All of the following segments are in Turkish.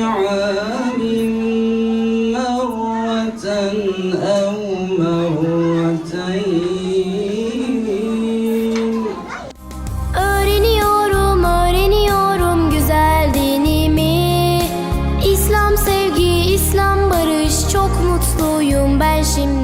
يحجون في كل عام مرة أو مرتين Öğreniyorum, öğreniyorum güzel dinimi. İslam sevgi, İslam barış, çok mutluyum ben şimdi.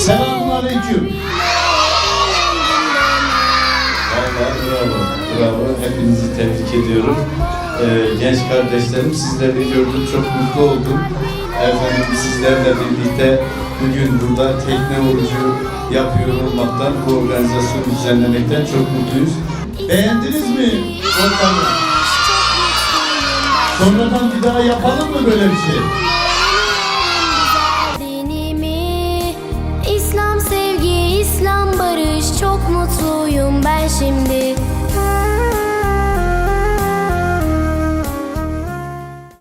Selamünaleyküm. Valla bravo, bravo. Hepinizi tebrik ediyorum. Ee, genç kardeşlerim sizleri gördüm, çok mutlu oldum. Efendim sizlerle birlikte bugün burada tekne orucu yapıyor olmaktan, bu organizasyonu düzenlemekten çok mutluyuz. Beğendiniz mi ortamı? Sonradan bir daha yapalım mı böyle bir şey? 不用担心别